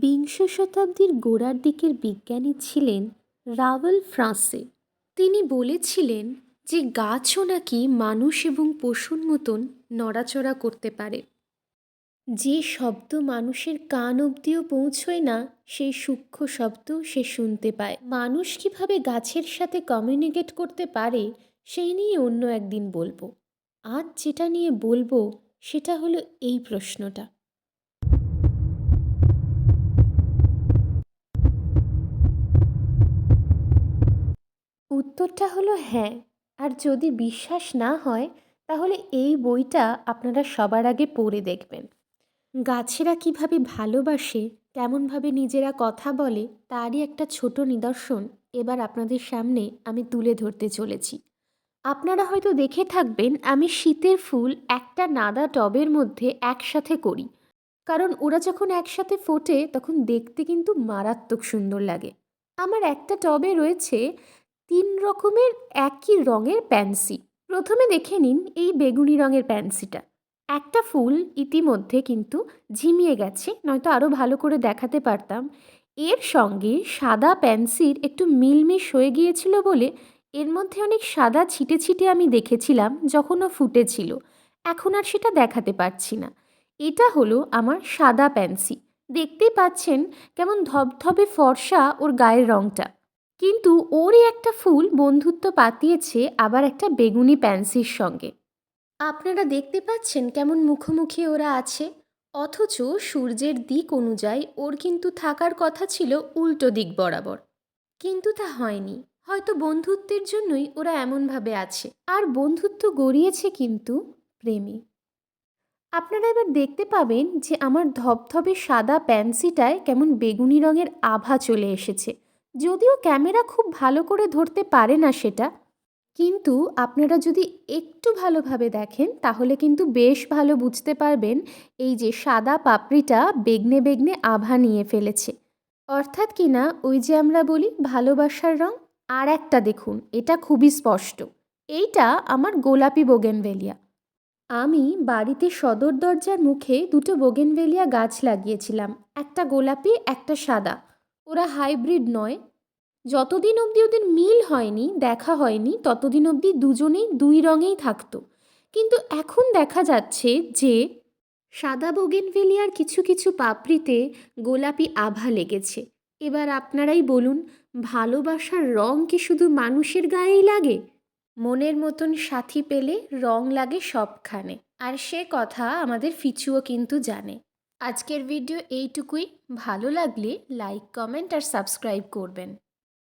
বিংশ শতাব্দীর গোড়ার দিকের বিজ্ঞানী ছিলেন রাওয়াল ফ্রাঁসে তিনি বলেছিলেন যে গাছও নাকি মানুষ এবং পশুর মতন নড়াচড়া করতে পারে। যে শব্দ মানুষের কান অবধিও পৌঁছয় না, সেই সূক্ষ্ম শব্দ সে শুনতে পায়। মানুষ কীভাবে গাছের সাথে কমিউনিকেট করতে পারে, সেই নিয়ে অন্য একদিন বলব। আজ যেটা নিয়ে বলব, সেটা হলো এই প্রশ্নটা। উত্তরটা হলো হ্যাঁ। আর যদি বিশ্বাস না হয়, তাহলে এই বইটা আপনারা সবার আগে পড়ে দেখবেন। গাছেরা কীভাবে ভালোবাসে, কেমনভাবে নিজেরা কথা বলে, তারই একটা ছোট নিদর্শন এবার আপনাদের সামনে আমি তুলে ধরতে চলেছি। আপনারা হয়তো দেখে থাকবেন, আমি শীতের ফুল একটা নাদা টবের মধ্যে একসাথে করি। কারণ ওরা যখন একসাথে ফোটে, তখন দেখতে কিন্তু মারাত্মক সুন্দর লাগে। আমার একটা টবে রয়েছে তিন রকমের একই রঙের প্যান্সি। প্রথমে দেখে নিন এই বেগুনি রঙের প্যান্সিটা। একটা ফুল ইতিমধ্যে কিন্তু ঝিমিয়ে গেছে, নয়তো আরও ভালো করে দেখাতে পারতাম। এর সঙ্গে সাদা প্যান্সির একটু মিলমিশ হয়ে গিয়েছিল বলে এর মধ্যে অনেক সাদা ছিটে ছিটে আমি দেখেছিলাম যখন ও ফুটেছিল। এখন আর সেটা দেখাতে পারছি না। এটা হলো আমার সাদা প্যান্সি। দেখতেই পাচ্ছেন কেমন ধবধবে ফর্সা ওর গায়ের রঙটা কিন্তু ওরই একটা ফুল বন্ধুত্ব পাতিয়েছে আবার একটা বেগুনি প্যান্সির সঙ্গে। আপনারা দেখতে পাচ্ছেন কেমন মুখোমুখি ওরা আছে, অথচ সূর্যের দিক অনুযায়ী ওর কিন্তু থাকার কথা ছিল উল্টো দিক বরাবর। কিন্তু তা হয়নি, হয়তো বন্ধুত্বের জন্যই ওরা এমনভাবে আছে। আর বন্ধুত্ব গড়িয়েছে কিন্তু প্রেমী। আপনারা এবার দেখতে পাবেন যে আমার ধবধবে সাদা প্যান্সিটায় কেমন বেগুনি রঙের আভা চলে এসেছে। যদিও ক্যামেরা খুব ভালো করে ধরতে পারে না সেটা, কিন্তু আপনারা যদি একটু ভালোভাবে দেখেন, তাহলে কিন্তু বেশ ভালো বুঝতে পারবেন এই যে সাদা পাপড়িটা বেগনে বেগনে আভা নিয়ে ফেলেছে। অর্থাৎ কি না, ওই যে আমরা বলি ভালোবাসার রং, আর একটা দেখুন, এটা খুবই স্পষ্ট। এইটা আমার গোলাপি বোগেনভেলিয়া। আমি বাড়িতে সদর দরজার মুখে দুটো বোগেনভেলিয়া গাছ লাগিয়েছিলাম, একটা গোলাপি, একটা সাদা। ওরা হাইব্রিড নয়। যতদিন অবধি ওদের মিল হয়নি, দেখা হয়নি, ততদিন অবধি দুজনেই দুই রঙেই থাকতো। কিন্তু এখন দেখা যাচ্ছে যে সাদা বোগেনভেলিয়ার কিছু কিছু পাপড়িতে গোলাপি আভা লেগেছে। এবার আপনারাই বলুন, ভালোবাসার রং কি শুধু মানুষের গায়েই লাগে? মনের মতন সাথী পেলে রং লাগে সবখানে। আর সে কথা আমাদের ফিচুও কিন্তু জানে। আজকের ভিডিও এইটুকুই। ভালো লাগলে লাইক কমেন্ট আর সাবস্ক্রাইব করবেন।